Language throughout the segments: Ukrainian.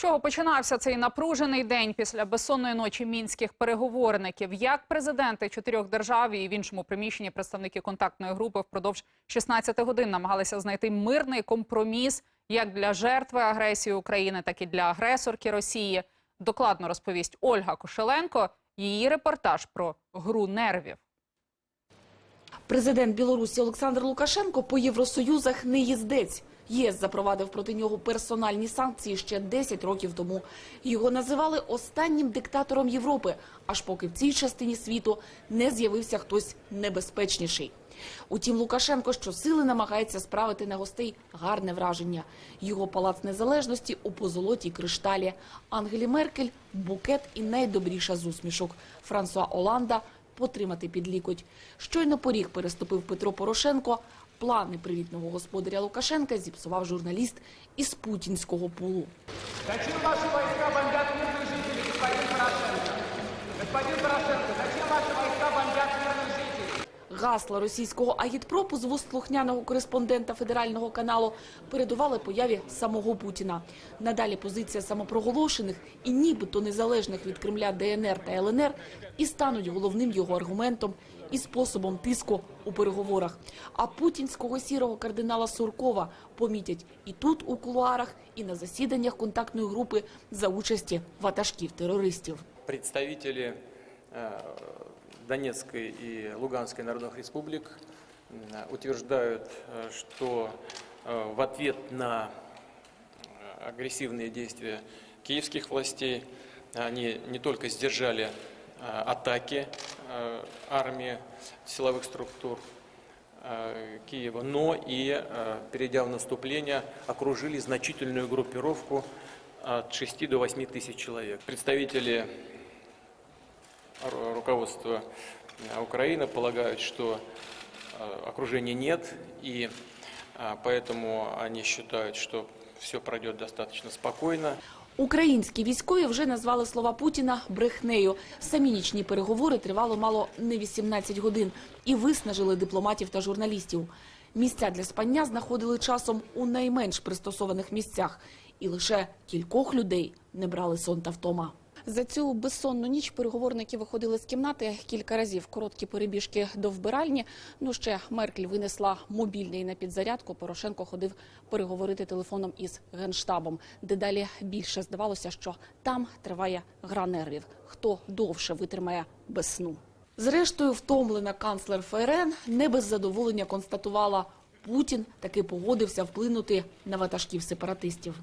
чого починався цей напружений день після безсонної ночі мінських переговорників? Як президенти чотирьох держав і в іншому приміщенні представники контактної групи впродовж 16 годин намагалися знайти мирний компроміс як для жертви агресії України, так і для агресорки Росії? Докладно розповість Ольга Кошеленко. Її репортаж про гру нервів. Президент Білорусі Олександр Лукашенко по Євросоюзах не їздець. ЄС запровадив проти нього персональні санкції ще 10 років тому. Його називали останнім диктатором Європи, аж поки в цій частині світу не з'явився хтось небезпечніший. Утім, Лукашенко щосили намагається справити на гостей гарне враження. Його палац незалежності у позолотій кришталі. Ангелі Меркель – букет і найдобріша з усмішок. Франсуа Оланда – потримати під лікоть. Щойно поріг переступив Петро Порошенко. Плани привітного господаря Лукашенка зіпсував журналіст із путінського пулу. Зачем ваші війська бомбят мирних жителів, господин Порошенко? Господин Порошенко, зачем ваші жителей? Гасла російського агітпропу з вуст слухняного кореспондента федерального каналу передували появі самого Путіна. Надалі позиція самопроголошених і нібито незалежних від Кремля ДНР та ЛНР і стануть головним його аргументом і способом тиску у переговорах. А путінського сірого кардинала Суркова помітять і тут у кулуарах, і на засіданнях контактної групи за участі ватажків терористів. представители э, Донецкой и Луганской народных республик утверждают, э, что э, в ответ на э, агрессивные действия киевских властей они не только сдержали э, атаки э, армии силовых структур э, Киева, но и, э, перейдя в наступление, окружили значительную группировку от 6 до 8 тысяч человек. Представители ру- руководства э, Украины полагают, что э, окружения нет, и э, поэтому они считают, что все пройдет достаточно спокойно. Українські військові вже назвали слова Путіна брехнею. Самі нічні переговори тривали мало не 18 годин і виснажили дипломатів та журналістів. Місця для спання знаходили часом у найменш пристосованих місцях, і лише кількох людей не брали сон та втома. За цю безсонну ніч переговорники виходили з кімнати кілька разів. Короткі перебіжки до вбиральні. Ну ще Меркель винесла мобільний на підзарядку. Порошенко ходив переговорити телефоном із генштабом. Дедалі більше здавалося, що там триває гра нервів. Хто довше витримає без сну. Зрештою, втомлена канцлер ФРН не без задоволення констатувала. Путін таки погодився вплинути на ватажків сепаратистів.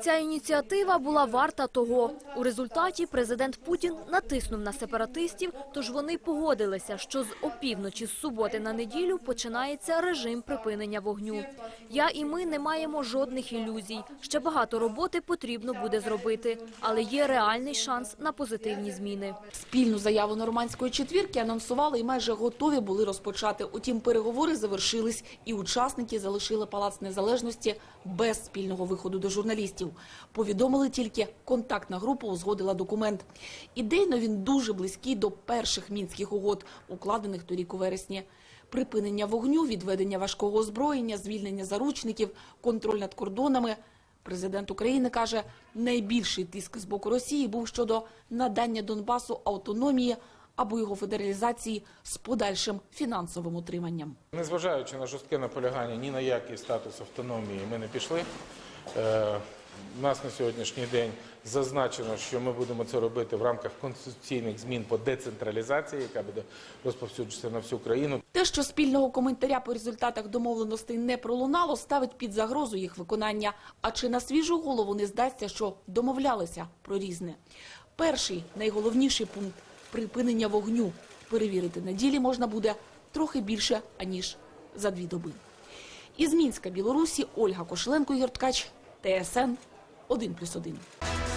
Ця ініціатива була варта того. У результаті президент Путін натиснув на сепаратистів, тож вони погодилися, що з опівночі з суботи на неділю починається режим припинення вогню. Я і ми не маємо жодних ілюзій. Ще багато роботи потрібно буде зробити, але є реальний шанс на позитивні зміни. Спільну заяву нормандської четвірки анонсували і майже готові були розпочати. Утім, переговори завершились, і учасники залишили палац незалежності без спільного виходу до журналістів. Повідомили тільки контактна група узгодила документ. Ідейно він дуже близький до перших мінських угод, укладених торік у вересні. Припинення вогню, відведення важкого озброєння, звільнення заручників, контроль над кордонами. Президент України каже, найбільший тиск з боку Росії був щодо надання Донбасу автономії або його федералізації з подальшим фінансовим утриманням. Незважаючи на жорстке наполягання ні на який статус автономії, ми не пішли. У нас на сьогоднішній день зазначено, що ми будемо це робити в рамках конституційних змін по децентралізації, яка буде розповсюджуватися на всю країну. Те, що спільного коментаря по результатах домовленостей не пролунало, ставить під загрозу їх виконання. А чи на свіжу голову не здасться, що домовлялися про різне? Перший найголовніший пункт припинення вогню. Перевірити на ділі можна буде трохи більше аніж за дві доби. Із Мінська, Білорусі, Ольга Кошеленко, Ігор ТСН 1+,1.